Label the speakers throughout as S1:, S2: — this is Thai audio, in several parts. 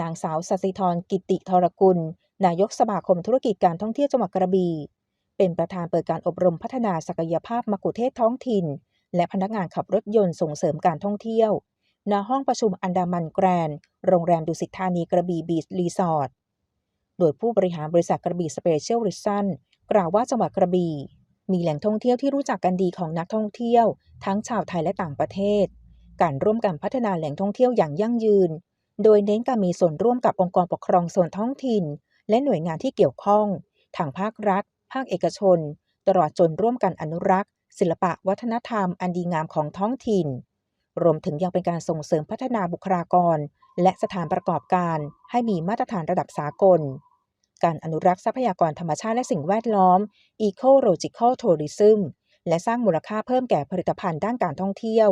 S1: นางสาวสสิธรกิติธรกุล นายกสมาคมธุรกิจการท่องเที่ยวจังหวัดกระบี่เป็นประธานเปิดการอบรมพัฒนาศักยภาพมะกุเทศท้องถิ่น และพนักงานขับรถยนต์ส่งเสริมการท่องเที่ยวณห้องประชุมอันดามันแกรนด์โรงแรมดุสิตธานีกระบี่บีชรีสอร์ทโดยผู้บริหารบริษัทกระบี่สเปเชียลริซันกล่าวว่าจังหวัดกระบี่ มีแหล่งท่องเที่ยวที่รู้จักกันดีของนักท่องเที่ยว ทั้งชาวไทยและต่างประเทศ การร่วมกันพัฒนาแหล่งท่องเที่ยวอย่างยั่งยืน โดยเน้นการมีส่วนร่วมกับองค์กรปกครองส่วนท้องถิ่น และหน่วยงานที่เกี่ยวข้อง ทางภาครัฐ ภาคเอกชน ตลอดจนร่วมกันอนุรักษ์ ศิลปะวัฒนธรรมอันดีงามของท้องถิ่น รวมถึงยังเป็นการส่งเสริมพัฒนาบุคลากร และสถานประกอบการ ให้มีมาตรฐานระดับสากล การอนุรักษ์ทรัพยากรธรรมชาติและสิ่งแวดล้อม Ecological Tourism และสร้างมูลค่าเพิ่มแก่ผลิตภัณฑ์ด้านการท่องเที่ยว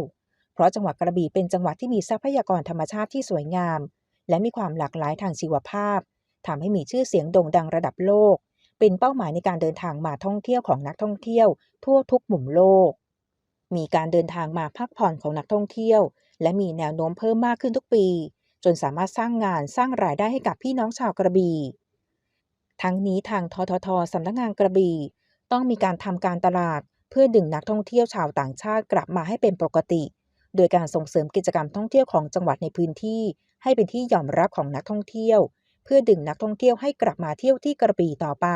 S1: เพราะจังหวัดกระบี่เป็นจังหวัดที่มีทรัพยากรธรรมชาติที่สวยงาม และมีความหลากหลายทางชีวภาพทำให้มีชื่อเสียงโด่งดังระดับโลก เป็นเป้าหมายในการเดินทางมาท่องเที่ยวของนักท่องเที่ยว ทั่วทุกมุมโลก มีการเดินทางมาพักผ่อนของนักท่องเที่ยว และมีแนวโน้มเพิ่มมากขึ้นทุกปี จนสามารถสร้างงานสร้างรายได้ให้กับพี่น้องชาวกระบี่ทั้งนี้ทางทททสำนักงานกระบี่ต้องมีการทำการตลาด เพื่อดึงนักท่องเที่ยวชาวต่างชาติกลับมาให้เป็นปกติ โดยการส่งเสริมกิจกรรมท่องเที่ยวของจังหวัดในพื้นที่ ให้เป็นที่ยอมรับของนักท่องเที่ยว เพื่อดึงนักท่องเที่ยวให้กลับมาเที่ยวที่กระบี่ต่อไป